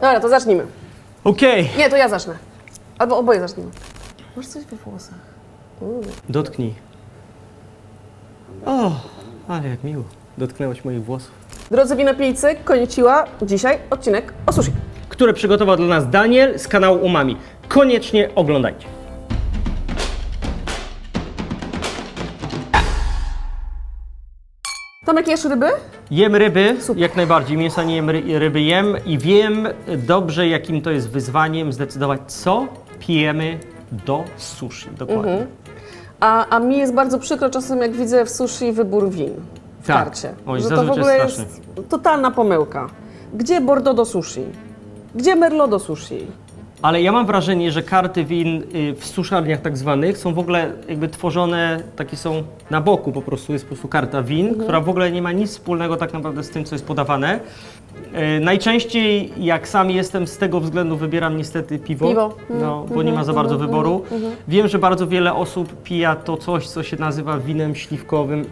Dobra, to zacznijmy. Okej. Nie, to ja zacznę. Albo oboje zaczniemy. Masz coś we włosach. Dotknij. O, ale jak miło. Dotknęłaś moich włosów. Drodzy winopijcy, koniciła, dzisiaj odcinek o sushi. Które przygotował dla nas Daniel z kanału Umami. Koniecznie oglądajcie. Tomek, jesz ryby? Jem ryby, Super. jak najbardziej. Mięsa nie jem, ry- ryby jem i wiem dobrze, jakim to jest wyzwaniem zdecydować, co pijemy do sushi. Dokładnie. Mhm. A, a mi jest bardzo przykro czasem, jak widzę w sushi wybór win w Tak. karcie. Oj, że to w ogóle straszne. jest totalna pomyłka. Gdzie Bordeaux do sushi? Gdzie Merlot do sushi? Ale ja mam wrażenie, że karty win y, w suszarniach tak zwanych są w ogóle jakby tworzone, takie są na boku po prostu, jest po prostu karta win, Mhm. która w ogóle nie ma nic wspólnego tak naprawdę z tym, co jest podawane. Y, Najczęściej jak sam jestem z tego względu wybieram niestety piwo, Piwo. No, bo nie ma za bardzo wyboru. Wiem, że bardzo wiele osób pija to coś, co się nazywa winem śliwkowym.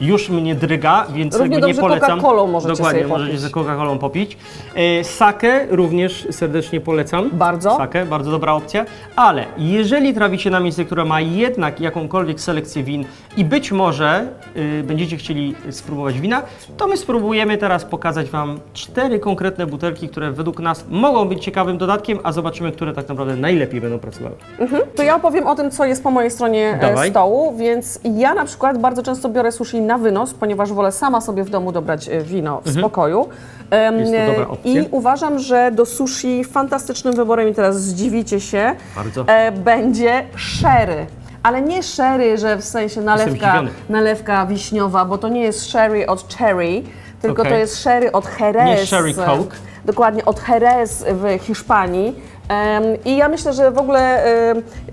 Już mnie dryga, więc Równie jakby nie dobrze polecam. Coca-Colą możecie Dokładnie, sobie możecie popić. ze Coca-Colą popić. E, Sakę również serdecznie polecam. Bardzo. Sakę, bardzo dobra opcja. Ale jeżeli traficie na miejsce, które ma jednak jakąkolwiek selekcję win i być może y, będziecie chcieli spróbować wina, to my spróbujemy teraz pokazać Wam cztery konkretne butelki, które według nas mogą być ciekawym dodatkiem, a zobaczymy, które tak naprawdę najlepiej będą pracowały. To ja opowiem o tym, co jest po mojej stronie e, Dawaj. stołu, więc ja na przykład bardzo często biorę sushi na wynos, ponieważ wolę sama sobie w domu dobrać e, wino w spokoju. Em, Mhm. Jest to dobra e, opcja. I uważam, że do sushi fantastycznym wyborem, i teraz zdziwicie się, Bardzo. e, będzie sherry. Ale nie sherry, że w sensie nalewka, zdziwiony. nalewka wiśniowa, bo to nie jest sherry od cherry, tylko Okej. to jest sherry od Jerez. Nie sherry Coke. Dokładnie, od Jerez w Hiszpanii. I ja myślę, że w ogóle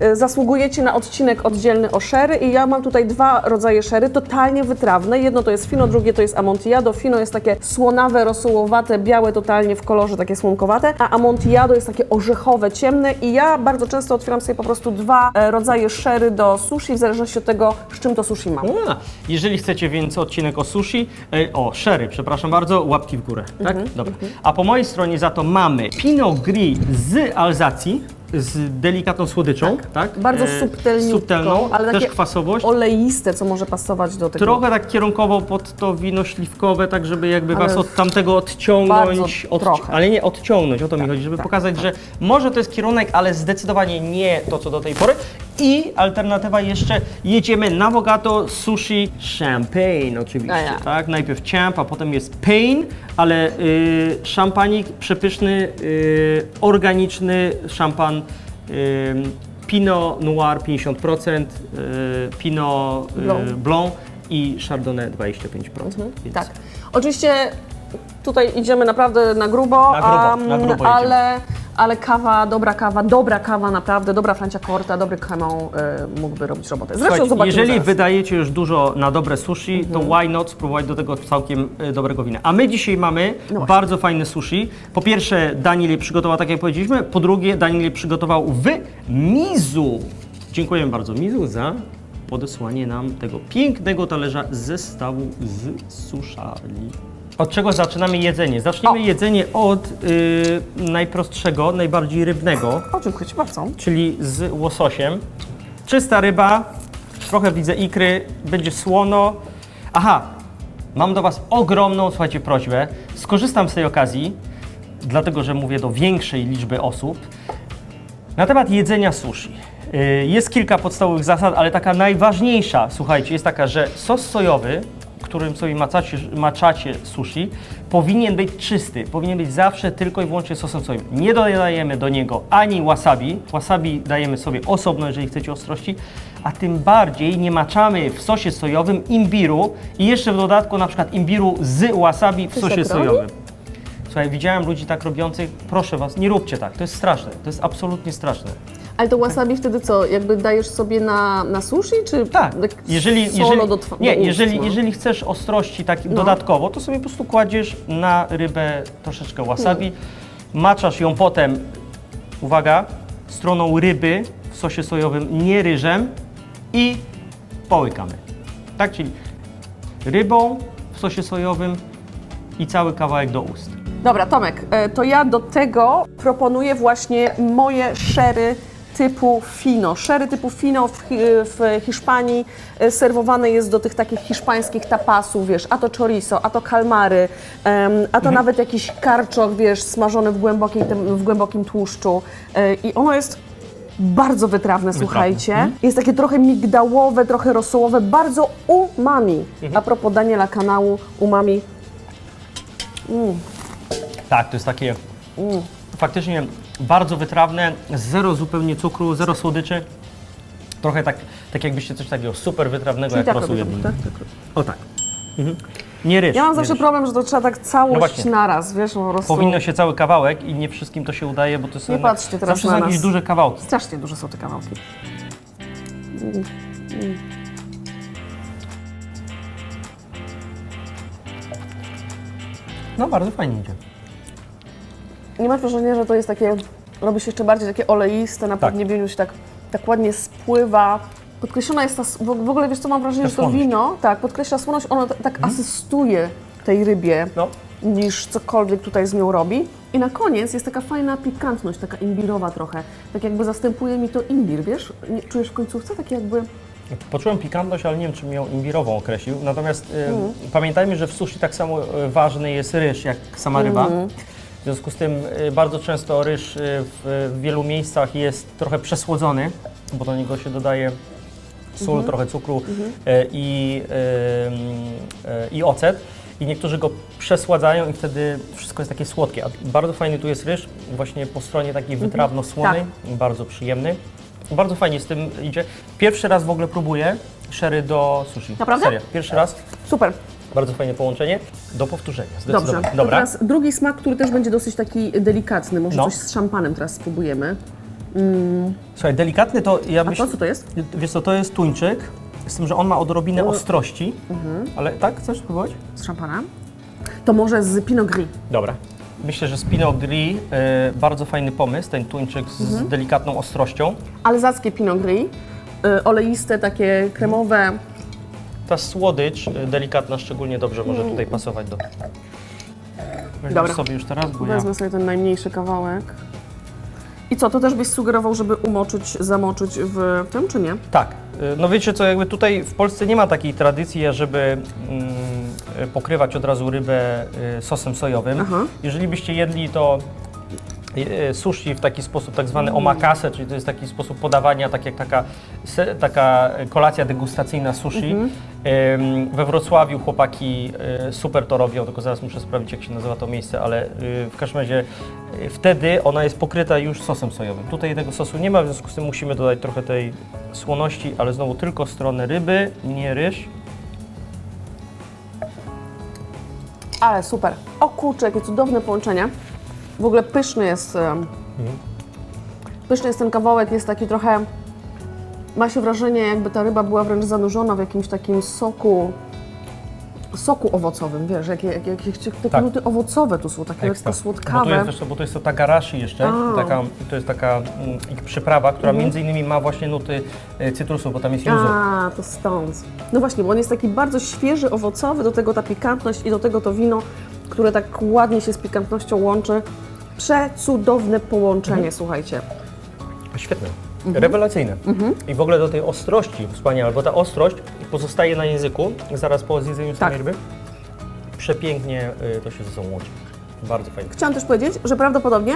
e, zasługujecie na odcinek oddzielny o sherry i ja mam tutaj dwa rodzaje sherry, totalnie wytrawne. Jedno to jest fino, drugie to jest amontillado. Fino jest takie słonawe, rosołowate, białe totalnie w kolorze, takie słomkowate, a amontillado jest takie orzechowe, ciemne i ja bardzo często otwieram sobie po prostu dwa e, rodzaje sherry do sushi, w zależności od tego, z czym to sushi mam. A, jeżeli chcecie więc odcinek o sushi, e, o sherry, przepraszam bardzo, łapki w górę, tak? Mhm, Dobra. A po mojej stronie za to mamy Pinot Gris z Alzacji, z delikatną słodyczą, tak? Bardzo E, subtelniutką, subtelną, ale też takie kwasowość. Oleiste, co może pasować do tego. Trochę tak kierunkowo pod to wino śliwkowe, tak żeby jakby Ale was od tamtego odciągnąć. bardzo trochę. ale nie odciągnąć, o to mi chodzi, żeby pokazać, że może to jest kierunek, ale zdecydowanie nie to, co do tej pory. I alternatywa jeszcze, jedziemy na bogato sushi champagne oczywiście, A ja. tak? Najpierw champ, a potem jest pain, ale y, szampanik przepyszny, y, organiczny szampan y, Pinot Noir 50%, y, Pinot y, Blanc. Blanc i Chardonnay 25%. Więc Tak. Oczywiście tutaj idziemy naprawdę na grubo, Na grubo, na grubo ale, ale kawa, dobra kawa, dobra kawa naprawdę, dobra Francia Corta, dobry Cremant y, mógłby robić robotę. Zresztą Słuchajcie, zobaczymy jeżeli zaraz. wydajecie już dużo na dobre sushi, Mhm. to why not spróbować do tego całkiem y, dobrego wina. A my dzisiaj mamy No bardzo fajne sushi. Po pierwsze, Daniel je przygotował tak jak powiedzieliśmy. Po drugie, Daniel je przygotował w Mizu. Dziękujemy bardzo Mizu za podesłanie nam tego pięknego talerza z zestawu z suszarni. Od czego zaczynamy jedzenie? Zaczniemy O. jedzenie od y, najprostszego, najbardziej rybnego O, dziękuję Ci bardzo. czyli z łososiem. Czysta ryba, trochę widzę ikry, będzie słono. Aha, mam do Was ogromną, słuchajcie, prośbę. Skorzystam z tej okazji, dlatego że mówię do większej liczby osób, na temat jedzenia sushi. Y, Jest kilka podstawowych zasad, ale taka najważniejsza, słuchajcie, jest taka, że sos sojowy, którym sobie maczacie, maczacie sushi, powinien być czysty. Powinien być zawsze tylko i wyłącznie sosem sojowym. Nie dodajemy do niego ani wasabi. Wasabi dajemy sobie osobno, jeżeli chcecie ostrości, a tym bardziej nie maczamy w sosie sojowym imbiru i jeszcze w dodatku na przykład imbiru z wasabi w sosie tak sojowym. Słuchaj, widziałem ludzi tak robiących. Proszę was, nie róbcie tak. To jest straszne. To jest absolutnie straszne. Ale to wasabi wtedy co, jakby dajesz sobie na, na sushi, czy Tak. Jeżeli, solo jeżeli, do tw- nie, do ust, jeżeli, no? jeżeli chcesz ostrości tak No. dodatkowo, to sobie po prostu kładziesz na rybę troszeczkę wasabi, maczasz ją potem, uwaga, stroną ryby w sosie sojowym, nie ryżem i połykamy. Tak, czyli rybą w sosie sojowym i cały kawałek do ust. Dobra, Tomek, e, to ja do tego proponuję właśnie moje szery typu fino. Szery typu fino w, w Hiszpanii e, serwowane jest do tych takich hiszpańskich tapasów, wiesz, a to chorizo, a to kalmary, a to nawet jakiś karczok, wiesz, smażony w głębokim, tym, w głębokim tłuszczu. E, I ono jest bardzo wytrawne, słuchajcie. Jest takie trochę migdałowe, trochę rosołowe, bardzo umami. A propos Daniela kanału, umami Tak, to jest takie faktycznie bardzo wytrawne, zero zupełnie cukru, zero słodyczy. Trochę tak, tak jakbyście coś takiego super wytrawnego Czyli jak tak rosół robię, jedli. tak, tak. O tak. Mhm. Nie ryż. Ja mam nie zawsze ryż. problem, że to trzeba tak całość właśnie. naraz, wiesz, po prostu. Powinno się cały kawałek i nie wszystkim to się udaje, bo to są Nie jednak- patrzcie teraz zawsze na są nas. jakieś duże kawałki. Strasznie duże są te kawałki. No bardzo fajnie idzie. Nie masz wrażenia, że to jest takie, robi się jeszcze bardziej takie oleiste, na Tak. podniebieniu się tak, tak ładnie spływa. Podkreślona jest ta, w ogóle wiesz co, mam wrażenie, Ta że to słoność. wino, tak, podkreśla słoność, ono tak asystuje tej rybie, No. niż cokolwiek tutaj z nią robi. I na koniec jest taka fajna pikantność, taka imbirowa trochę. Tak jakby zastępuje mi to imbir, wiesz? Czujesz w końcówce takie jakby... Poczułem pikantność, ale nie wiem, czy mi ją imbirową określił. Natomiast y, pamiętajmy, że w sushi tak samo y, ważny jest ryż, jak sama ryba. W związku z tym y, bardzo często ryż y, w, wielu miejscach jest trochę przesłodzony, bo do niego się dodaje sól, trochę cukru i, y, y, i ocet. I niektórzy go przesładzają i wtedy wszystko jest takie słodkie. A bardzo fajny tu jest ryż, właśnie po stronie takiej wytrawno-słonej, bardzo przyjemny. Bardzo fajnie z tym idzie. Pierwszy raz w ogóle próbuję szery do sushi. Naprawdę? Serio, pierwszy raz. Super. Bardzo fajne połączenie. Do powtórzenia, Dobrze. To Dobra. teraz drugi smak, który też będzie dosyć taki delikatny. Może No. coś z szampanem teraz spróbujemy. Słuchaj, delikatny to ja A myślę... to co to jest? Wiesz co, to jest tuńczyk, z tym, że on ma odrobinę Mm. ostrości. Mhm. Ale tak, chcesz spróbować? Z szampanem? To może z Pinot Gris. Dobra. Myślę, że z Pinot Gris e, bardzo fajny pomysł, ten tuńczyk z Mhm. delikatną ostrością. Alzackie Pinot Gris. Y, oleiste, takie kremowe. Ta słodycz e, delikatna szczególnie dobrze może tutaj pasować do... Mm. Dobra. sobie już teraz, bo ja... Wezmę sobie ten najmniejszy kawałek. I co, to też byś sugerował, żeby umoczyć, zamoczyć w tym, czy nie? Tak. Y, No wiecie co, jakby tutaj w Polsce nie ma takiej tradycji, żeby mm, y, pokrywać od razu rybę y, sosem sojowym. Aha. Jeżeli byście jedli to y, y, sushi w taki sposób, tak zwany omakase, czyli to jest taki sposób podawania, tak jak taka, se, taka kolacja degustacyjna sushi. Mhm. Ym, We Wrocławiu chłopaki y, super to robią, tylko zaraz muszę sprawdzić jak się nazywa to miejsce, ale y, w każdym razie y, wtedy ona jest pokryta już sosem sojowym. Tutaj tego sosu nie ma, w związku z tym musimy dodać trochę tej słoności, ale znowu tylko stronę ryby, nie ryż. Ale super. O kurczę, jakie cudowne połączenie. W ogóle pyszny jest. em, Mhm. Pyszny jest ten kawałek, jest taki trochę. Ma się wrażenie, jakby ta ryba była wręcz zanurzona w jakimś takim soku. Soku owocowym, wiesz, jakie, jakie, jakie, takie Tak. nuty owocowe tu są, takie lekko Bo tu słodkawe. jest, co, bo to jest to tagarashi jeszcze, A. taka, to jest taka mm, ich przyprawa, która Mhm. między innymi ma właśnie nuty y, cytrusu, bo tam jest yuzu. A, to stąd. No właśnie, bo on jest taki bardzo świeży, owocowy, do tego ta pikantność i do tego to wino, które tak ładnie się z pikantnością łączy. Przecudowne połączenie, Mhm. słuchajcie. Świetne. Mhm. Rewelacyjne. I w ogóle do tej ostrości wspaniałe, bo ta ostrość pozostaje na języku zaraz po zjedzeniu samej Tak. ryby. Przepięknie y, to się ze sobą łączy. Bardzo fajnie. Chciałam też powiedzieć, że prawdopodobnie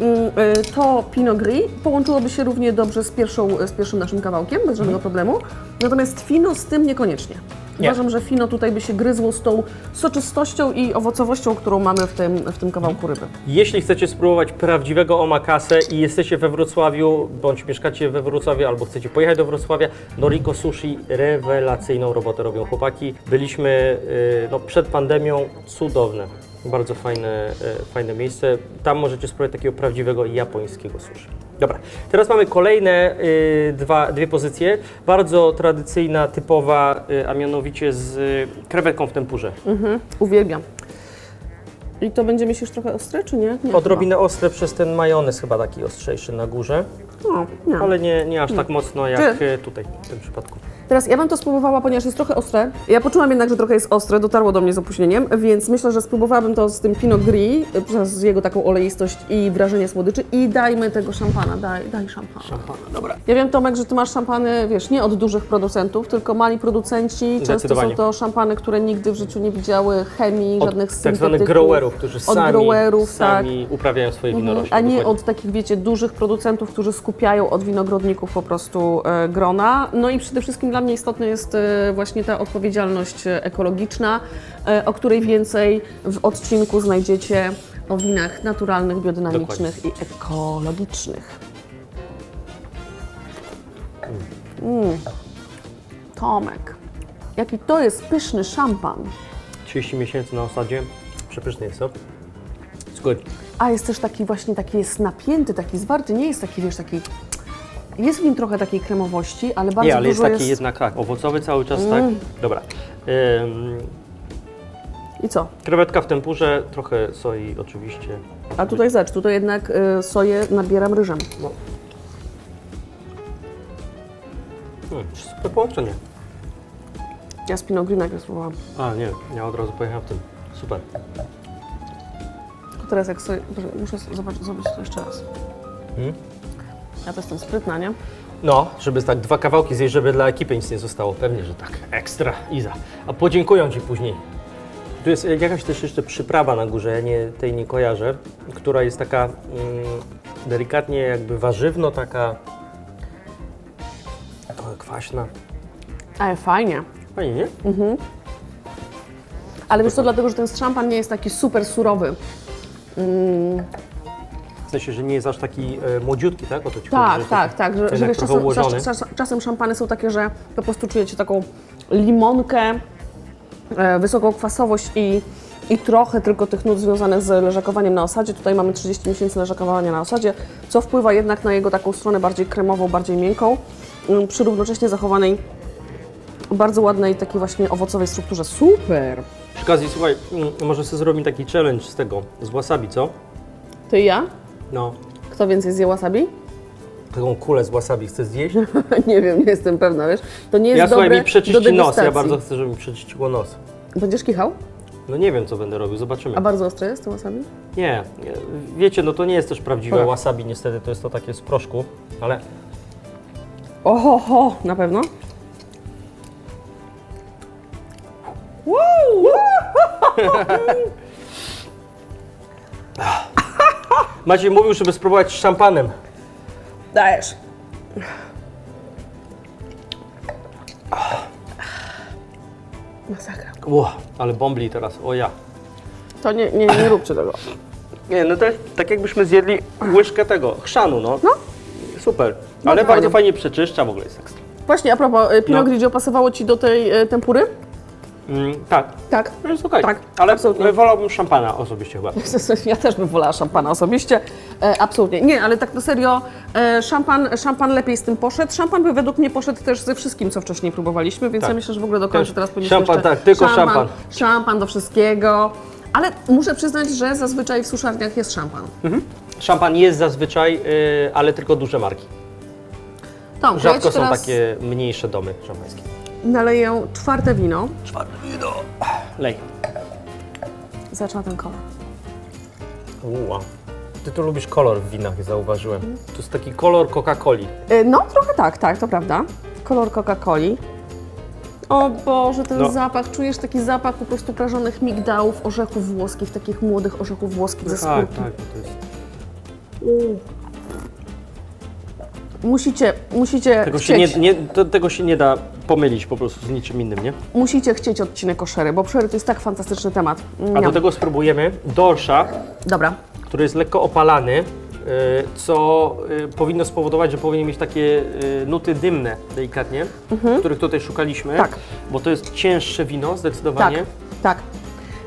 mm, y, to Pinot Gris połączyłoby się równie dobrze z, pierwszą, z pierwszym naszym kawałkiem, bez żadnego problemu. Natomiast Fino z tym niekoniecznie. Nie. Uważam, że Fino tutaj by się gryzło z tą soczystością i owocowością, którą mamy w tym, w tym kawałku ryby. Jeśli chcecie spróbować prawdziwego omakase i jesteście we Wrocławiu, bądź mieszkacie we Wrocławiu, albo chcecie pojechać do Wrocławia, Noriko Sushi rewelacyjną robotę robią chłopaki. Byliśmy y, no, przed pandemią, cudowne. Bardzo fajne, y, fajne miejsce. Tam możecie spróbować takiego prawdziwego japońskiego sushi. Dobra, teraz mamy kolejne y, dwa, dwie pozycje. Bardzo tradycyjna, typowa, y, a mianowicie z y, krewetką w tempurze. Mhm, uwielbiam. I to będzie myślisz trochę ostre, czy nie? nie Odrobinę ostre przez ten majonez chyba taki ostrzejszy na górze, chyba. O, nie. ale nie, nie aż tak mocno jak Ty- e, tutaj w tym przypadku. Teraz ja bym to spróbowała, ponieważ jest trochę ostre. Ja poczułam jednak, że trochę jest ostre, dotarło do mnie z opóźnieniem, więc myślę, że spróbowałabym to z tym Pinot Gris, y, przez jego taką oleistość i wrażenie słodyczy i dajmy tego szampana, daj, daj szampana. Szampana, dobra. Ja wiem, Tomek, że ty masz szampany, wiesz, nie od dużych producentów, tylko mali producenci. Często są to szampany, które nigdy w życiu nie widziały chemii, Od żadnych tak zwanych syntetyków. growerów, którzy Od sami, growerów, sami uprawiają swoje tak. winorośli. A nie dokładnie. od takich, wiecie, dużych producentów, którzy skupiają od winogrodników po prostu e, grona. No i przede wszystkim dla mnie istotna jest e, właśnie ta odpowiedzialność e, ekologiczna, e, o której więcej w odcinku znajdziecie o winach naturalnych, biodynamicznych i ekologicznych. Mm. Tomek, jaki to jest pyszny szampan. 30 miesięcy na osadzie. Przepyszny jest, co? It's good. A jest też taki właśnie, taki jest napięty, taki zwarty, nie jest taki, wiesz, taki... Jest w nim trochę takiej kremowości, ale bardzo Nie, ale jest dużo taki jednak tak, owocowy cały czas, Mm. tak? Dobra. Ym, I co? krewetka w tempurze, trochę soi oczywiście. A tutaj zacz, tutaj jednak y, soję nabieram ryżem. No. Hmm, super połączenie. Ja Gris najpierw spróbowałam. A nie, ja od razu pojechałem w tym. Super. Teraz jak soję... Boże, muszę zobaczyć, zrobić to jeszcze raz. Hmm? Ja to jestem sprytna, nie? No, żeby tak dwa kawałki zjeść, żeby dla ekipy nic nie zostało. Pewnie, że tak. Ekstra, Iza. A podziękują Ci później. Tu jest jakaś też jeszcze przyprawa na górze, ja nie, tej nie kojarzę, która jest taka mm, delikatnie jakby warzywno, taka trochę kwaśna. Ale fajnie. Fajnie, nie? Ale wiesz co, dlatego, że ten szampan nie jest taki super surowy. W sensie, że nie jest aż taki e, młodziutki, tak? O to Ci chodzi, że Tak, jest tak, taki tak. Że, że jednak wiesz, trochę czasem, ułożony. czas, czas, czasem szampany są takie, że po prostu czujecie taką limonkę, e, wysoką kwasowość i, i trochę tylko tych nut związanych z leżakowaniem na osadzie. Tutaj mamy 30 miesięcy leżakowania na osadzie, co wpływa jednak na jego taką stronę bardziej kremową, bardziej miękką, mm, przy równocześnie zachowanej bardzo ładnej, takiej właśnie owocowej strukturze. Super! Przy okazji, słuchaj, mm, może sobie zrobimy taki challenge z tego, z wasabi, co? Ty i ja? No, Kto więcej zje wasabi? taką kulę z wasabi chcesz zjeść? nie wiem, nie jestem pewna, wiesz? To nie jest Ja dobre słuchaj, mi do przeczyści nos, ja bardzo chcę, żeby mi przeczyściło nos. Będziesz kichał? No nie wiem, co będę robił, zobaczymy. A bardzo ostre jest to wasabi? Nie, nie, wiecie, no to nie jest też prawdziwe Tak. wasabi, niestety, to jest to takie z proszku, ale Oho, ho, na pewno. Maciej mówił, żeby spróbować z szampanem. Dajesz. Masakra. Ło, ale bombli teraz, o ja. To nie, nie, nie róbcie tego. Nie, no to jest tak jakbyśmy zjedli łyżkę tego, chrzanu, no. No. Super, No ale bardzo fajnie. przeczyszcza, w ogóle jest ekstra. Właśnie, a propos, y, Pinot No. Grigio pasowało Ci do tej e, tempury? Mm, tak, Tak. to jest okej, Tak, ale absolutnie. wolałbym szampana osobiście chyba. Ja też bym wolała szampana osobiście. E, absolutnie. Nie, ale tak na serio, e, szampan, szampan lepiej z tym poszedł. Szampan by według mnie poszedł też ze wszystkim, co wcześniej próbowaliśmy, więc Tak. ja myślę, że w ogóle do końca Też. teraz powinniśmy Szampan, jeszcze tak, tylko szampan. Szampan do wszystkiego. Ale muszę przyznać, że zazwyczaj w suszarniach jest szampan. Szampan jest zazwyczaj, y, ale tylko duże marki. Tomku, ja Rzadko ci są teraz takie mniejsze domy szampańskie. Naleję czwarte wino. Czwarte wino. Lej. Zaczęła ten kolor. Uła. Ty tu lubisz kolor w winach, zauważyłem. To jest taki kolor Coca-Coli. E, No, trochę tak, tak, to prawda. Kolor Coca-Coli. O Boże, ten No. zapach, czujesz taki zapach po prostu prażonych migdałów, orzechów włoskich, takich młodych orzechów włoskich ze Tak, skórki. tak, to jest... Musicie, musicie Tego się, nie, nie, to, tego się nie da pomylić po prostu z niczym innym, nie? musicie chcieć odcinek o szery, bo szery to jest tak fantastyczny temat. A Miam. do tego spróbujemy dorsza, Dobra, który jest lekko opalany, y, co y, powinno spowodować, że powinien mieć takie y, nuty dymne delikatnie, których tutaj szukaliśmy. Mhm. Tak. Bo to jest cięższe wino tak, zdecydowanie. tak.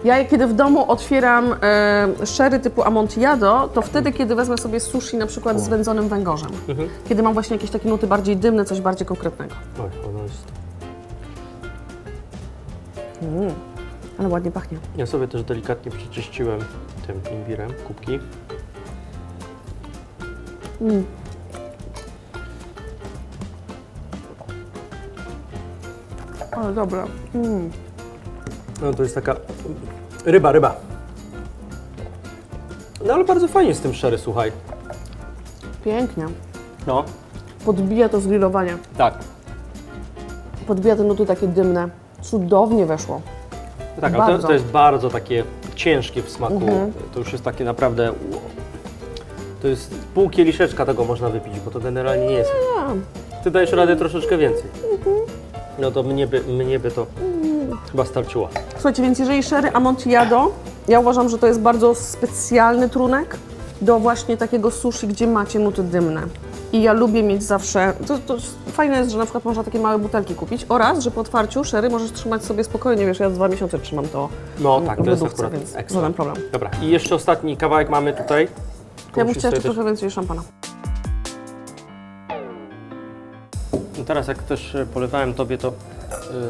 Ja kiedy w domu otwieram e, szery typu Amontillado, to wtedy, kiedy wezmę sobie sushi na przykład z wędzonym węgorzem. Mhm. Kiedy mam właśnie jakieś takie nuty bardziej dymne, coś bardziej konkretnego. Oj, ono jest... Ale ładnie pachnie. Ja sobie też delikatnie przeczyściłem tym imbirem kubki. Ale dobra. No to jest taka ryba, ryba. No ale bardzo fajnie z tym szery, słuchaj. Pięknie. No, Podbija to zgrillowanie. tak. Podbija te nuty takie dymne. Cudownie weszło. Tak, ale to, Bardzo. to jest bardzo takie ciężkie w smaku. To już jest takie naprawdę... To jest pół kieliszeczka tego można wypić, bo to generalnie nie jest. Ty dajesz radę troszeczkę więcej. No to mnie by, mnie by to chyba starczyło. Słuchajcie, więc jeżeli sherry Amontillado, ja uważam, że to jest bardzo specjalny trunek do właśnie takiego sushi, gdzie macie nuty dymne. I ja lubię mieć zawsze, to, to fajne jest, że na przykład można takie małe butelki kupić oraz, że po otwarciu sherry możesz trzymać sobie spokojnie, wiesz, ja dwa miesiące trzymam to No tak, w to jest lodówce, akurat więc ekstra. żaden problem. Dobra, i jeszcze ostatni kawałek mamy tutaj. Ja bym Musisz chciała sobie jeszcze też- trochę więcej szampana. No Teraz jak też e, polewałem Tobie, to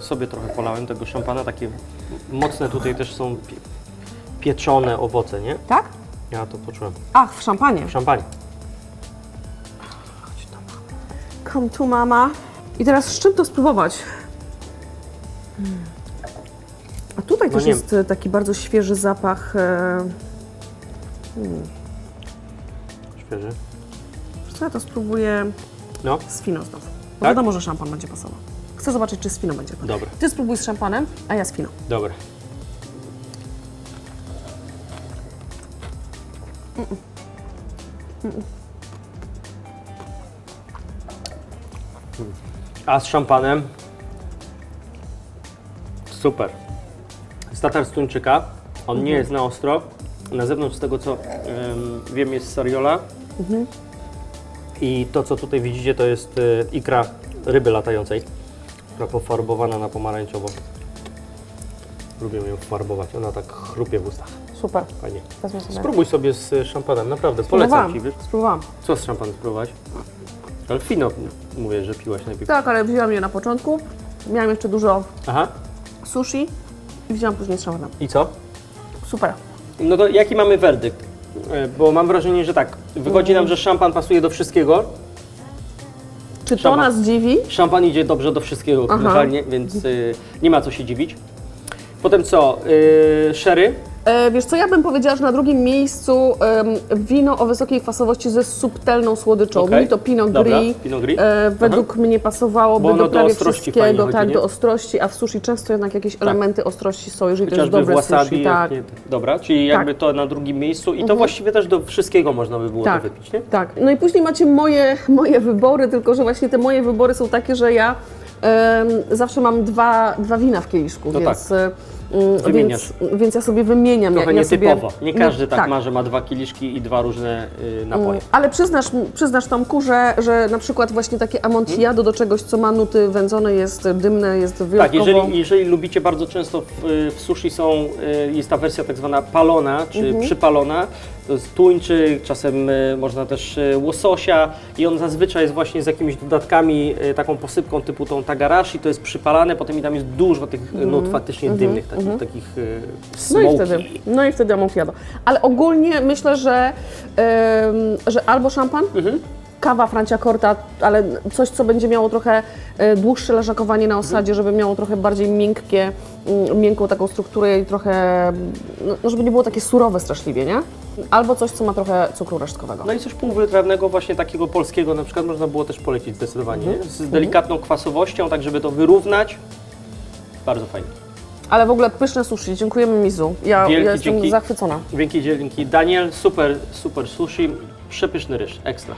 sobie trochę polałem tego szampana. Takie mocne tutaj też są pie pieczone owoce, nie? Tak? Ja to poczułem. Ach, w szampanie. W szampanie. Come tu, mama. I teraz z czym to spróbować? Hmm. A tutaj No też nie- jest e, taki bardzo świeży zapach. E, Świeży. wiesz co ja to spróbuję No, z fino znów. Bo Tak? wiadomo, że szampan będzie pasował. Chcę zobaczyć, czy z fino będzie. dobra, Ty spróbuj z szampanem, a ja z fino. dobra. A z szampanem? Super. Jest tatar z tuńczyka. On nie jest na ostro. Na zewnątrz, z tego co em, wiem, jest sariola. I to, co tutaj widzicie, to jest e, ikra ryby latającej, która pofarbowana na pomarańczowo. Lubię ją farbować, ona tak chrupie w ustach. Super. Fajnie. Wezmę sobie. Spróbuj sobie z e, szampanem, naprawdę, polecam Spróbowałam. Ci. Wiesz? Spróbowałam. Co z szampanem spróbować? Ale fino mówię, że piłaś najpierw. Tak, ale wzięłam je na początku. Miałam jeszcze dużo Aha, sushi i wzięłam później z szampanem. i co? Super. No to jaki mamy werdykt? E, Bo mam wrażenie, że tak, wychodzi nam, że szampan pasuje do wszystkiego. Czy to Szampan. nas dziwi? Szampan idzie dobrze do wszystkiego generalnie, więc y, nie ma co się dziwić. Potem co? Y, sherry? E, wiesz co, ja bym powiedziała, że na drugim miejscu em, wino o wysokiej kwasowości ze subtelną słodyczą. Okej. Mi to Pinot Dobra, Gris. Pinot Gris. E, według mnie pasowałoby Bo ono do do prawie ostrości fajnie wszystkiego, chodzi, tak, nie? do ostrości, a w sushi często jednak jakieś elementy ostrości są, jeżeli to jest w dobre wasabi. sushi. jak Tak, nie, dobra, czyli jakby to na drugim miejscu i to właściwie też do wszystkiego można by było tak, to wypić, nie? tak. No i później macie moje, moje wybory, tylko że właśnie te moje wybory są takie, że ja em, zawsze mam dwa, dwa wina w kieliszku, No więc... tak. e, mm, Wymieniasz. Więc, więc ja sobie wymieniam. Trochę ja, ja sobie, nietypowo. Nie każdy No, tak, ma, że ma dwa kieliszki i dwa różne y, napoje. Ale przyznasz, przyznasz Tomku, że, że na przykład właśnie takie amontillado do czegoś, co ma nuty wędzone, jest dymne, jest Tak, wyjątkowo... jeżeli, jeżeli lubicie bardzo często w, w sushi są, y, jest ta wersja tak zwana palona, czy Mhm. przypalona, to jest tuńczyk, czasem y, można też y, łososia i on zazwyczaj jest właśnie z jakimiś dodatkami, y, taką posypką typu tą tagarashi, to jest przypalane, potem i tam jest dużo tych y, nut faktycznie dymnych, takich, takich y, Mhm. No i wtedy, no i wtedy amontillado. Ale ogólnie myślę, że, em, że albo szampan, Mhm. Kawa Franciacorta, ale coś, co będzie miało trochę e, dłuższe leżakowanie na osadzie, żeby miało trochę bardziej miękkie, mm, miękką taką strukturę i trochę, no, no żeby nie było takie surowe straszliwie, nie? Albo coś, co ma trochę cukru resztkowego. No i coś półwytrawnego, właśnie takiego polskiego na przykład można było też polecić zdecydowanie, Mhm. z delikatną kwasowością, tak żeby to wyrównać. Bardzo fajnie. Ale w ogóle pyszne sushi, dziękujemy Mizu. Ja, ja jestem dzięki. zachwycona. Dzięki, dzięki. Daniel, super, super sushi, przepyszny ryż, ekstra.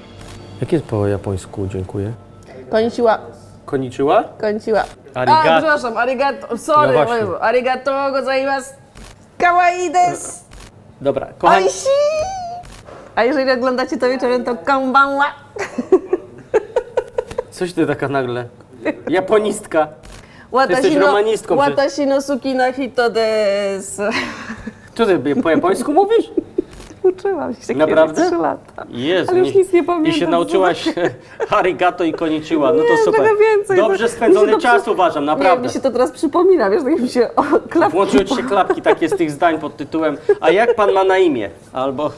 Jak jest po japońsku dziękuję? Konnichiwa. Konnichiwa? Kończyła. Arigato. A, przepraszam, arigato. Sorry, No właśnie. Jezu. arigato gozaimasu. Kawaii desu. Dobra, kochani, Oishi. A jeżeli oglądacie to wieczorem, to konbanwa. coś ty taka nagle, japonistka. Watashi jesteś no- romanistką przecież. Watashi no suki no hito desu. Co ty po japońsku mówisz? Uczyłam się Naprawdę? kiedyś 3 lata. Jezu, Ale już nic nie pamiętam. I się nauczyłaś arigato i konnichiwa, no to Nie, super. więcej. Dobrze To- spędzony to czas przy- uważam, Nie, naprawdę. mi się to teraz przypomina, wiesz, tak mi się o, klapki Włączyły ci się klapki takie z tych zdań pod tytułem A jak pan ma na imię? Albo w,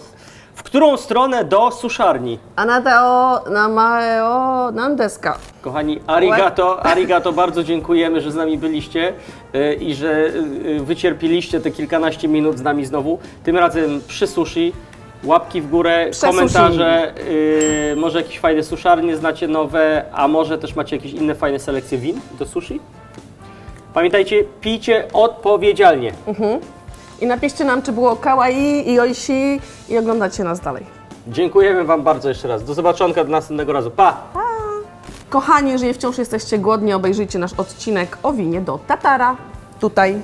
któ- którą stronę do suszarni? Anateo namaeo nandeska. Kochani, arigato, arigato, bardzo dziękujemy, że z nami byliście y, i że y, wycierpiliście te kilkanaście minut z nami znowu. Tym razem przy sushi. Łapki w górę, komentarze, y, może jakieś fajne suszarnie znacie nowe, a może też macie jakieś inne fajne selekcje win do sushi. Pamiętajcie, pijcie odpowiedzialnie. I napiszcie nam, czy było kawaii i oishi i oglądacie nas dalej. Dziękujemy Wam bardzo jeszcze raz. Do zobaczonka do następnego razu. Pa! Kochani, jeżeli wciąż jesteście głodni, obejrzyjcie nasz odcinek o winie do Tatara. Tutaj.